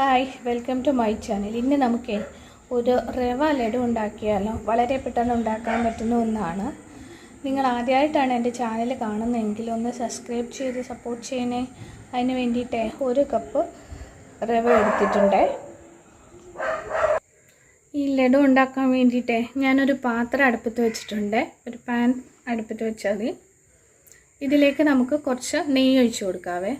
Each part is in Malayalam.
Hi welcome to my channel ഇന്ന് നമുക്ക് ഒരു റവ ലഡു ഉണ്ടാക്കിയാലോ? വളരെ പെട്ടെന്ന് ഉണ്ടാക്കാൻ പറ്റുന്ന ഒന്നാണ്. നിങ്ങൾ ആദ്യമായിട്ടാണ് എന്റെ ചാനൽ കാണുന്നതെങ്കിൽ ഒന്ന് സബ്സ്ക്രൈബ് ചെയ്ത് സപ്പോർട്ട് ചെയ്യണേ. അതിന് വേണ്ടിയിട്ട് ഒരു കപ്പ് റവ എടുത്തിട്ടുണ്ട്. ഈ ലഡു ഉണ്ടാക്കാൻ വേണ്ടിയിട്ട് ഞാനൊരു പാത്രം അടുപ്പത്ത് വെച്ചിട്ടുണ്ട്. ഒരു പാൻ അടുപ്പത്ത് വെച്ചാൽ മതി. ഇതിലേക്ക് നമുക്ക് കുറച്ച് നെയ്യ് ഒഴിച്ച് കൊടുക്കാവേ.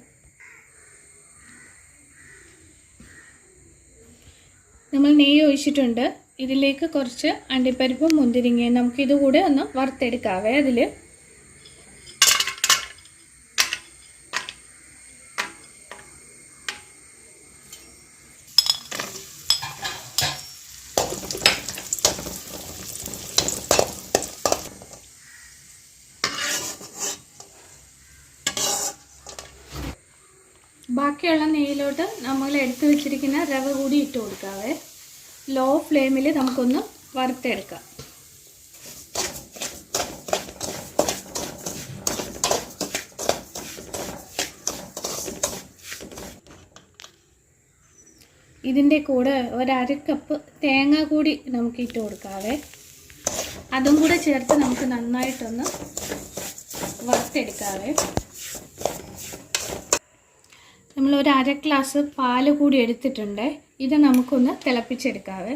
നമ്മൾ നെയ്യ് ഒഴിച്ചിട്ടുണ്ട്. ഇതിലേക്ക് കുറച്ച് അണ്ടിപ്പരിപ്പും മുന്തിരിങ്ങയും നമുക്കിതുകൂടെ ഒന്ന് വറുത്തെടുക്കാവേ അതിൽ ബാക്കിയുള്ള നെയ്യിലോട്ട് നമ്മൾ എടുത്തു വെച്ചിരിക്കുന്ന റവ കൂടി ഇട്ട് കൊടുക്കാവേ. ലോ ഫ്ലെയിമിൽ നമുക്കൊന്ന് വറുത്തെടുക്കാം. ഇതിന്റെ കൂടെ ഒരര കപ്പ് തേങ്ങ കൂടി നമുക്ക് ഇട്ട് കൊടുക്കാവേ. അതും കൂടെ ചേർത്ത് നമുക്ക് നന്നായിട്ടൊന്ന് വറുത്തെടുക്കാവേ. നമ്മൾ ഒരു അര ഗ്ലാസ് പാൽ കൂടി എടുത്തിട്ടുണ്ട്. ഇത് നമുക്കൊന്ന് തിളപ്പിച്ചെടുക്കാവേ.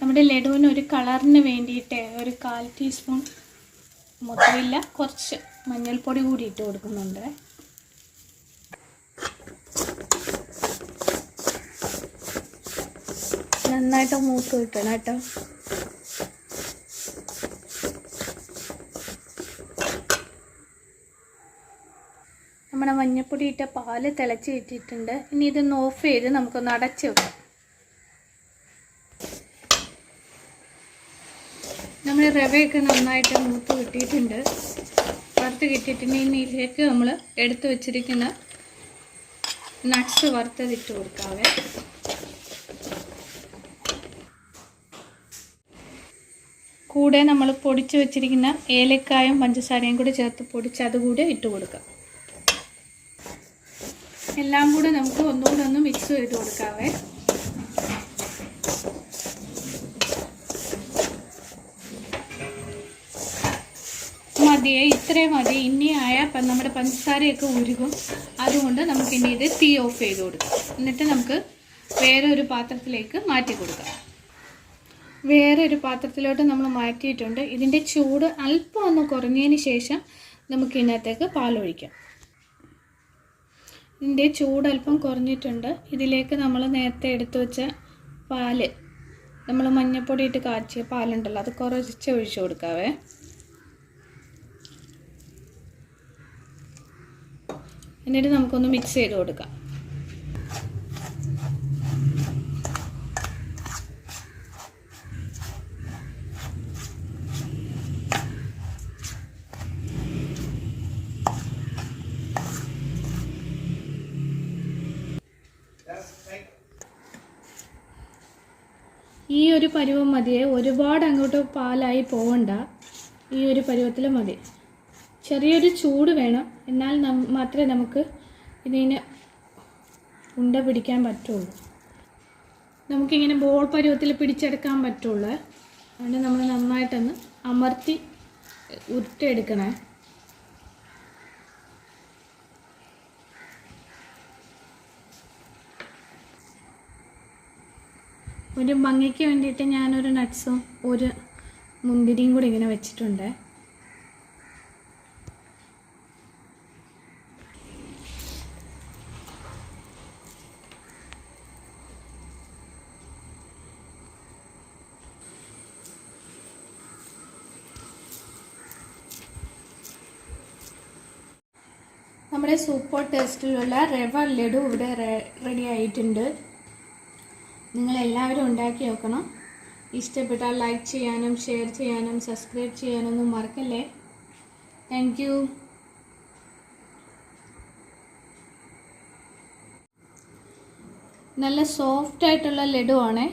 നമ്മുടെ ലഡുവിന് ഒരു കളറിന് വേണ്ടിയിട്ട് ഒരു കാൽ ടീസ്പൂൺ മുത്തയില്ല കുറച്ച് മഞ്ഞൾപ്പൊടി കൂടി ഇട്ട് കൊടുക്കുന്നുണ്ട്. നന്നായിട്ട് മൂത്ത് കിട്ടണം കേട്ടോ. നമ്മുടെ മഞ്ഞപ്പൊടി ഇട്ട പാൽ തിളച്ച് ഇട്ടിട്ടുണ്ട് ഇനി ഇതൊന്ന് ഓഫ് ചെയ്ത് നമുക്കൊന്ന് അടച്ച് വെക്കാം. നമ്മൾ റവയൊക്കെ നന്നായിട്ട് മൂത്ത് കിട്ടിയിട്ടുണ്ട്. വറുത്ത് കിട്ടിയിട്ടുണ്ട് ഇനി ഇതിലേക്ക് നമ്മൾ എടുത്ത് വെച്ചിരിക്കുന്ന നട്ട്സ് വറുത്തതിട്ട് കൊടുക്കാവേ. കൂടെ നമ്മൾ പൊടിച്ച് വെച്ചിരിക്കുന്ന ഏലക്കായും പഞ്ചസാരയും കൂടി ചേർത്ത് പൊടിച്ച് അതുകൂടെ ഇട്ട് കൊടുക്കാം. എല്ലാം കൂടെ നമുക്ക് ഒന്നുകൂടെ ഒന്ന് മിക്സ് ചെയ്ത് കൊടുക്കാവേ. മതിയെ ഇത്രയും മതി. ഇനി ആയാൽ നമ്മുടെ പഞ്ചസാരയൊക്കെ ഉരുകും. അതുകൊണ്ട് നമുക്ക് ഇനി ഇത് തീ ഓഫ് ചെയ്ത് കൊടുക്കാം. എന്നിട്ട് നമുക്ക് വേറെ ഒരു പാത്രത്തിലേക്ക് മാറ്റി കൊടുക്കാം. വേറെ ഒരു പാത്രത്തിലോട്ട് നമ്മൾ മാറ്റിയിട്ടുണ്ട്. ഇതിന്റെ ചൂട് അല്പം ഒന്ന് കുറഞ്ഞതിന് ശേഷം നമുക്ക് ഇതിനകത്തേക്ക് പാലൊഴിക്കാം. ഇതിന്റെ ചൂട് അല്പം കുറഞ്ഞിട്ടുണ്ട്. ഇതിലേക്ക് നമ്മൾ നേരത്തെ എടുത്തു വെച്ച പാൽ നമ്മൾ മഞ്ഞപ്പൊടി ഇട്ട് കാച്ചിയ പാലുണ്ടല്ലോ അത് കുറച്ച് ഒഴിച്ചു കൊടുക്കാവേ. എന്നിട്ട് നമുക്കൊന്ന് മിക്സ് ചെയ്ത് കൊടുക്കാം. ഈ ഒരു പരുവം മതിയെ ഒരുപാട് അങ്ങോട്ട് പാലായി പോകണ്ട ഈ ഒരു പരുവത്തിൽ മതി. ചെറിയൊരു ചൂട് വേണം. എന്നാൽ മാത്രമേ നമുക്ക് ഇതിന് ഉണ്ട പിടിക്കാൻ പറ്റുള്ളൂ. നമുക്കിങ്ങനെ ബോൾ പരുവത്തിൽ പിടിച്ചെടുക്കാൻ പറ്റുള്ളൂ. അതുകൊണ്ട് നമ്മൾ നന്നായിട്ടൊന്ന് അമർത്തി ഉരുട്ടെടുക്കണേ ഒരു ഭംഗിക്ക് വേണ്ടിയിട്ട് ഞാനൊരു നട്ട്സും ഒരു മുന്തിരിയും കൂടി ഇങ്ങനെ വെച്ചിട്ടുണ്ട്. നമ്മുടെ സൂപ്പർ ടേസ്റ്റിലുള്ള റവ ലഡു ഇവിടെ റെഡി ആയിട്ടുണ്ട്. നിങ്ങൾ എല്ലാവരും ഉണ്ടാക്കി നോക്കണം. ഇഷ്ടപ്പെട്ടാൽ ലൈക്ക് ചെയ്യാനും ഷെയർ ചെയ്യാനും സബ്സ്ക്രൈബ് ചെയ്യാനൊന്നും മറക്കല്ലേ? താങ്ക് യു നല്ല സോഫ്റ്റ് ആയിട്ടുള്ള ലഡു ആണേ.